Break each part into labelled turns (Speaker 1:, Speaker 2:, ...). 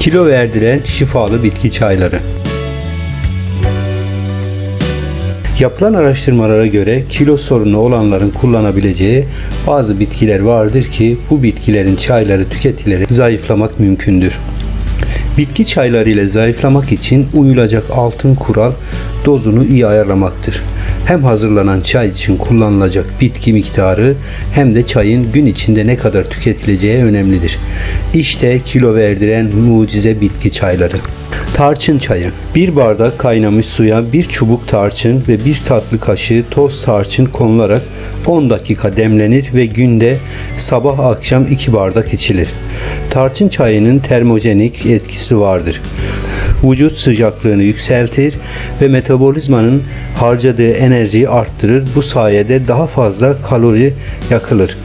Speaker 1: Kilo verdiren şifalı bitki çayları. Yapılan araştırmalara göre kilo sorunu olanların kullanabileceği bazı bitkiler vardır ki bu bitkilerin çayları tüketilerek zayıflamak mümkündür. Bitki çayları ile zayıflamak için uyulacak altın kural dozunu iyi ayarlamaktır. Hem hazırlanan çay için kullanılacak bitki miktarı hem de çayın gün içinde ne kadar tüketileceği önemlidir. İşte kilo verdiren mucize bitki çayları. Tarçın çayı. Bir bardak kaynamış suya bir çubuk tarçın ve bir tatlı kaşığı toz tarçın konularak 10 dakika demlenir ve günde sabah akşam 2 bardak içilir. Tarçın çayının termojenik etkisi vardır. Vücut sıcaklığını yükseltir ve metabolizmanın harcadığı enerjiyi arttırır. Bu sayede daha fazla kalori yakılır.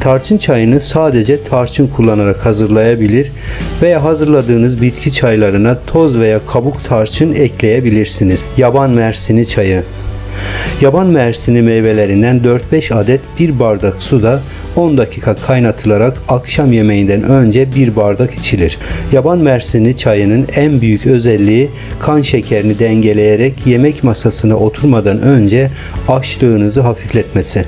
Speaker 1: Tarçın çayını sadece tarçın kullanarak hazırlayabilir veya hazırladığınız bitki çaylarına toz veya kabuk tarçın ekleyebilirsiniz. Yaban mersini çayı Yaban mersini meyvelerinden 4-5 adet bir bardak suda 10 dakika kaynatılarak akşam yemeğinden önce bir bardak içilir. Yaban mersini çayının en büyük özelliği kan şekerini dengeleyerek yemek masasına oturmadan önce açlığınızı hafifletmesi.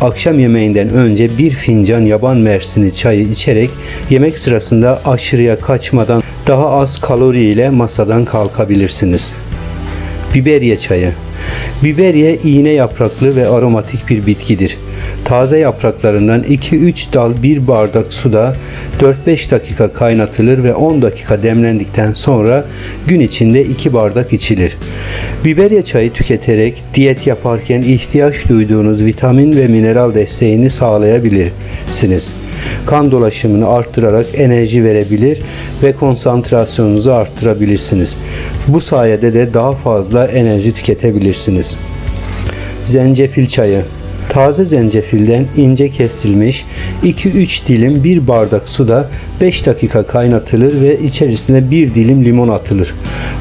Speaker 1: Akşam yemeğinden önce bir fincan yaban mersini çayı içerek yemek sırasında aşırıya kaçmadan daha az kalori ile masadan kalkabilirsiniz. Biberiye çayı Biberiye iğne yapraklı ve aromatik bir bitkidir. Taze yapraklarından 2-3 dal bir bardak suda 4-5 dakika kaynatılır ve 10 dakika demlendikten sonra gün içinde 2 bardak içilir. Biberiye çayı tüketerek diyet yaparken ihtiyaç duyduğunuz vitamin ve mineral desteğini sağlayabilirsiniz. Kan dolaşımını arttırarak enerji verebilir ve konsantrasyonunuzu arttırabilirsiniz. Bu sayede de daha fazla enerji tüketebilirsiniz. Zencefil çayı Taze zencefilden ince kesilmiş 2-3 dilim bir bardak suda 5 dakika kaynatılır ve içerisine bir dilim limon atılır.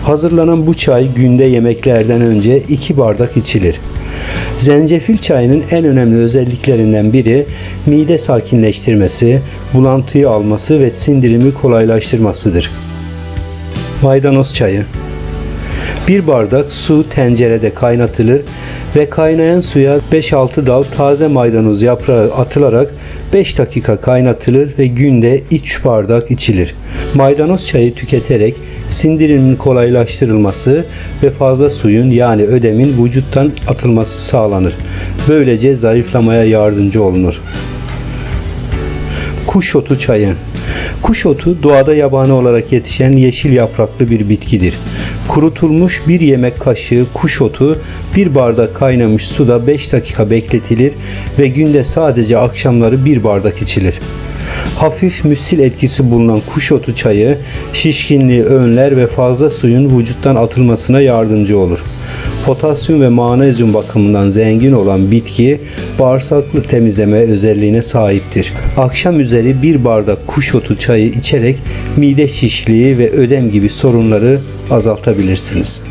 Speaker 1: Hazırlanan bu çay günde yemeklerden önce 2 bardak içilir. Zencefil çayının en önemli özelliklerinden biri mide sakinleştirmesi, bulantıyı alması ve sindirimi kolaylaştırmasıdır. Maydanoz çayı bir bardak su tencerede kaynatılır ve kaynayan suya 5-6 dal taze maydanoz yaprağı atılarak 5 dakika kaynatılır ve günde 3 bardak içilir. Maydanoz çayı tüketerek sindirimin kolaylaştırılması ve fazla suyun yani ödemin vücuttan atılması sağlanır. Böylece zayıflamaya yardımcı olunur. Kuş otu çayı Kuş otu doğada yabani olarak yetişen yeşil yapraklı bir bitkidir. Kurutulmuş bir yemek kaşığı kuş otu bir bardak kaynamış suda 5 dakika bekletilir ve günde sadece akşamları bir bardak içilir. Hafif müsil etkisi bulunan kuş otu çayı şişkinliği önler ve fazla suyun vücuttan atılmasına yardımcı olur. Potasyum ve magnezyum bakımından zengin olan bitki bağırsaklı temizleme özelliğine sahiptir. Akşam üzeri bir bardak kuş otu çayı içerek mide şişliği ve ödem gibi sorunları azaltabilirsiniz.